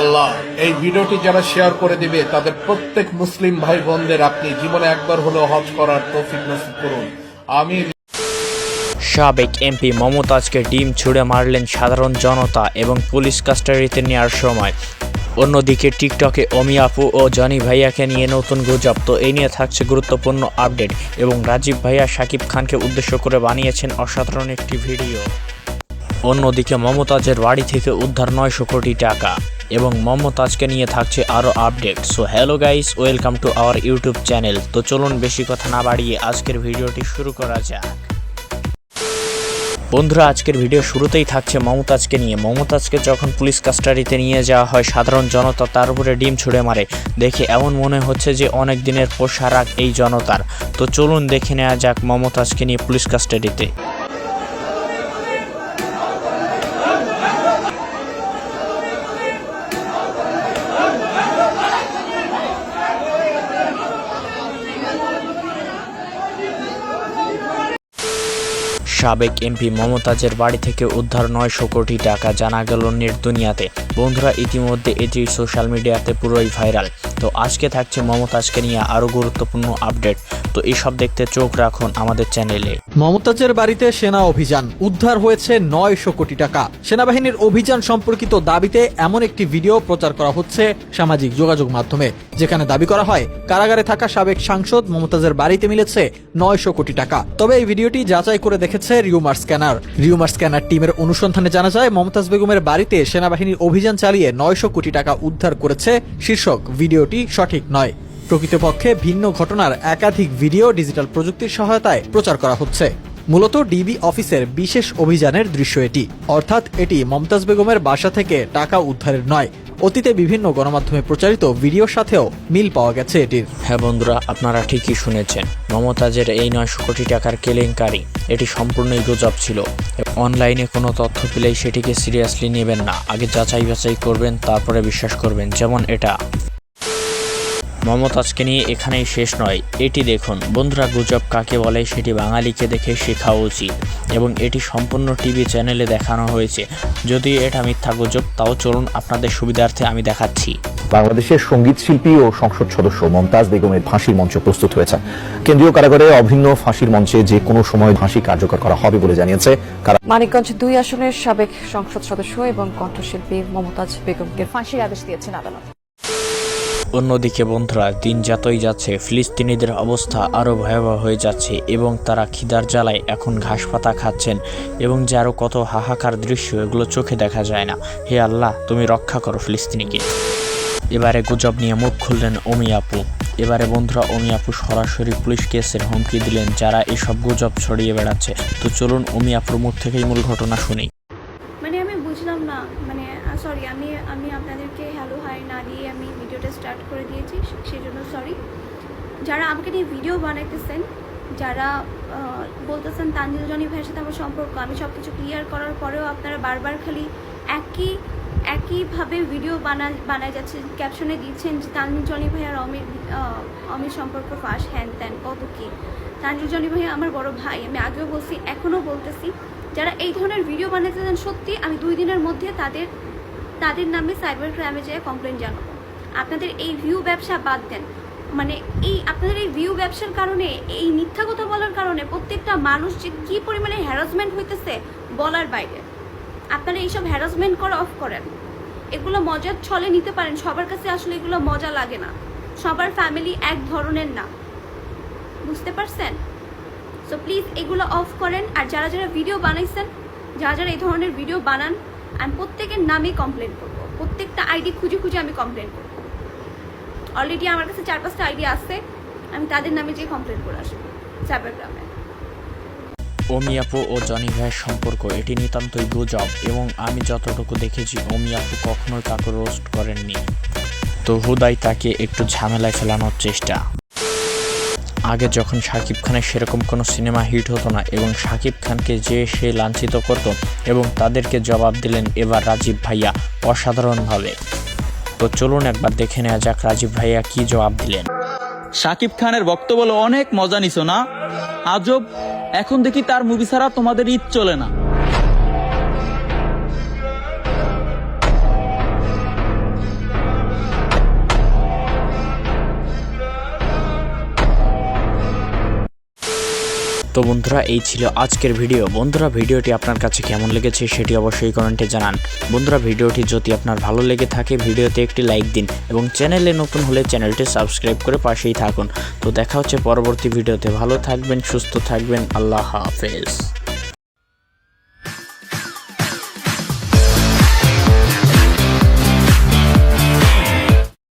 আল্লাহ, এই ভিডিওটি যারা শেয়ার করে দিবে, তাদের প্রত্যেক মুসলিম ভাই বোনদের আপনি জীবনে একবার হলেও হজ করার তৌফিক নসিব করুন। আমি সাবেক এমপি মমতাজকে ডিম ছুঁড়ে মারলেন সাধারণ জনতা এবং পুলিশ কাস্টাডিতে নেওয়ার সময়। অন্যদিকে টিকটকে অমি আপু ও জনি ভাইয়াকে নিয়ে নতুন গুজব। তো এই নিয়ে থাকছে গুরুত্বপূর্ণ আপডেট এবং রাজীব ভাইয়া শাকিব খানকে উদ্দেশ্য করে বানিয়েছেন অসাধারণ একটি ভিডিও। অন্যদিকে মমতাজের বাড়ি থেকে উদ্ধার নয়শো কোটি টাকা এবং মমতাজকে নিয়ে থাকছে আরও update. So hello guys welcome to our YouTube channel তো চলুন বেশি কথা না বাড়িয়ে আজকের ভিডিওটি শুরু করা যাক। বন্ধুরা, আজকের ভিডিও শুরুতেই থাকছে মমতাজকে নিয়ে। মমতাজকে যখন পুলিশ কাস্টাডিতে নিয়ে যাওয়া হয়, সাধারণ জনতা তার উপরে ডিম ছুঁড়ে মারে। দেখে এমন মনে হচ্ছে যে অনেক দিনের পোশারাক এই জনতার। তো চলুন দেখে নেওয়া যাক মমতাজকে নিয়ে পুলিশ কাস্টাডিতে। সাবেক এমপি মমতাজের বাড়ি থেকে উদ্ধার নয়শো কোটি টাকা জানা গেল নেট দুনিয়াতে। বন্ধুরা, ইতিমধ্যে এটি সোশ্যাল মিডিয়াতে পুরোই ভাইরাল। তো আজকে থাকছে মমতাজকে নিয়ে আরও গুরুত্বপূর্ণ আপডেট। তো এসব দেখতে চোখ রাখুন আমাদের চ্যানেলে। মমতাজের বাড়িতে সেনা অভিযান। উদ্ধার হয়েছে নয়শো কোটি টাকা। সেনাবাহিনীর অভিযান সম্পর্কিত দাবিতে এমন একটি ভিডিও প্রচার করা হচ্ছে সামাজিক যোগাযোগ মাধ্যমে, যেখানে দাবি করা হয়, কারাগারে থাকা সাবেক সাংসদ মমতাজের বাড়িতে মিলেছে নয়শো কোটি টাকা। তবে এই ভিডিওটি যাচাই করে দেখেছে রিউমার স্ক্যানার। রিউমার স্ক্যানার টিমের অনুসন্ধানে জানা যায়, মমতাজ বেগমের বাড়িতে সেনাবাহিনীর অভিযান চালিয়ে নয়শো কোটি টাকা উদ্ধার করেছে শীর্ষক। ভিডিওটি সঠিক নয়। প্রকৃতপক্ষে ভিন্ন ঘটনার একাধিক ভিডিও ডিজিটাল প্রযুক্তির সহায়তায় প্রচার করা হচ্ছে। মূলত ডিবি অফিসের বিশেষ অভিযানের দৃশ্য এটি। অর্থাৎ এটি মমতাজ বেগমের বাসা থেকে টাকা উদ্ধারের নয় অতীতে বিভিন্ন গণমাধ্যমে প্রচারিত ভিডিওর সাথেও মিল পাওয়া গেছে এটির। হ্যাঁ বন্ধুরা, আপনারা ঠিকই শুনেছেন। মমতাজের এই নয়শো কোটি টাকার কেলেঙ্কারি, এটি সম্পূর্ণই গুজব ছিল। অনলাইনে কোনো তথ্য পেলেই সেটিকে সিরিয়াসলি নেবেন না। আগে যাচাই বাছাই করবেন, তারপরে বিশ্বাস করবেন, যেমন এটা। মমতাজকে নিয়ে এখানেই শেষ নয়, এটি দেখুন। বন্ধুরা, গুজব কাকে বলে সেটি বাঙালিকে দেখে শেখা উচিত। এবং এটি সম্পূর্ণ টিভি চ্যানেলে দেখানো হয়েছে। যদি এটা মিথ্যা গুজব তাও চলুন আপনাদের সুবিধার্থে আমি দেখাচ্ছি। বাংলাদেশের সংগীত শিল্পী ও সংসদ সদস্য মমতাজ বেগমের ফাঁসির মঞ্চ প্রস্তুত হয়েছে। কেন্দ্রীয় কারাগারে অভিন্ন ফাঁসির মঞ্চে যে কোনো সময় ফাঁসি কার্যকর করা হবে বলে জানিয়েছে মানিকগঞ্জ দুই আসনের সাবেক সংসদ সদস্য এবং কণ্ঠশিল্পী মমতাজ বেগমকে ফাঁসির আদেশ দিয়েছেন আদালত। অন্যদিকে বন্ধুরা, দিন যতই যাচ্ছে, ফিলিস্তিনিদের অবস্থা আরও ভয়াবহ হয়ে যাচ্ছে এবং তারা খিদার জ্বালায় এখন ঘাস পাতা খাচ্ছেন এবং যে আরও কত হাহাকার দৃশ্য, এগুলো চোখে দেখা যায় না। হে আল্লাহ, তুমি রক্ষা করো ফিলিস্তিনিকে। এবারে গুজব নিয়ে মুখ খুললেন অমি আপু। এবারে বন্ধুরা, অমি আপু সরাসরি পুলিশ কেসের হুমকি দিলেন যারা এসব গুজব ছড়িয়ে বেড়াচ্ছে। তো চলুন অমি আপুর মুখ থেকেই মূল ঘটনা শুনি মানে আমি বুঝলাম না মানে সরি আমি আমি আপনাদেরকে হ্যালো হাই না দিয়ে আমি ভিডিওটা স্টার্ট করে দিয়েছি সে- সেই জন্য সরি যারা আমাকে নিয়ে ভিডিও বানাইতেছেন, যারা বলতেছেন তানজিল জনি ভাইয়ের সাথে আমার সম্পর্ক, আমি সব কিছু ক্লিয়ার করার পরেও আপনারা বারবার খালি একই, একইভাবে ভিডিও বানা বানায় যাচ্ছে ক্যাপশনে দিচ্ছেন যে তানজিল জনি ভাই আর অমির অমির সম্পর্ক ফাঁস, হ্যান ত্যান, কত কী? তানজিল জনি ভাই আমার বড় ভাই, আমি আগেও বলছি, এখনও বলতেছি, যারা এই ধরনের ভিডিও বানাতে চান সত্যি আমি দুই দিনের মধ্যে তাদের তাদের নামে সাইবার ক্রাইমে যেয়ে কমপ্লেন জানাব। আপনাদের এই ভিউ ব্যবসা বাদ দেন। মানে এই আপনাদের এই ভিউ ব্যবসার কারণে, এই মিথ্যা কথা বলার কারণে প্রত্যেকটা মানুষ যে কী পরিমাণে হ্যারাসমেন্ট হইতেছে বলার বাইরে। আপনারা এইসব হ্যারাসমেন্ট করা অফ করেন। এগুলো মজার ছলে নিতে পারেন। সবার কাছে আসলে এগুলো মজা লাগে না। সবার ফ্যামিলি এক ধরনের না। বুঝতে পারছেন? সো প্লিজ এগুলো অফ করেন। আর যারা যারা ভিডিও বানাইছেন, যারা যারা এই ধরনের ভিডিও বানান আমি প্রত্যেকের নামে কমপ্লেন করব। প্রত্যেকটা আইডি খুঁজে খুঁজে আমি কমপ্লেন করব। অলরেডি আমার কাছে চার পাঁচটা আইডি আছে। আমি তাদের নামে যেয়ে কমপ্লেন করে আসব সাইবারগ্রামে অমি আপু ও জনি ভাইয়ের সম্পর্ক, এটি নিতান্তই গুজব এবং আমি যতটুকু দেখেছি অমি আপু কখনোই কাউকে রোস্ট করেননি। তো হুদাই তাকে একটু ঝামেলায় ফেলানোর চেষ্টা। আগে যখন শাকিব খানের সেরকম কোনো সিনেমা হিট হতো না এবং শাকিব খানকে যে সে লাঞ্ছিত করত এবং তাদেরকে জবাব দিলেন এবার রাজীব ভাইয়া অসাধারণভাবে। তো চলুন একবার দেখে নেওয়া যাক রাজীব ভাইয়া কি জবাব দিলেন। শাকিব খানের বক্তব্য অনেক মজা নিছো না? আজব। এখন দেখি তার মুভি ছাড়া তোমাদের ঈদ চলে না। তো বন্ধুরা, এই ছিল আজকের ভিডিও। বন্ধুরা, ভিডিওটি আপনার কাছে কেমন লেগেছে সেটি অবশ্যই কমেন্টে জানান। বন্ধুরা, ভিডিওটি যদি আপনার ভালো লেগে থাকে, ভিডিওতে একটি লাইক দিন এবং চ্যানেলে নতুন হলে চ্যানেলটি সাবস্ক্রাইব করে পাশেই থাকুন। তো দেখা হচ্ছে পরবর্তী ভিডিওতে। ভালো থাকবেন, সুস্থ থাকবেন, আল্লাহ হাফেজ।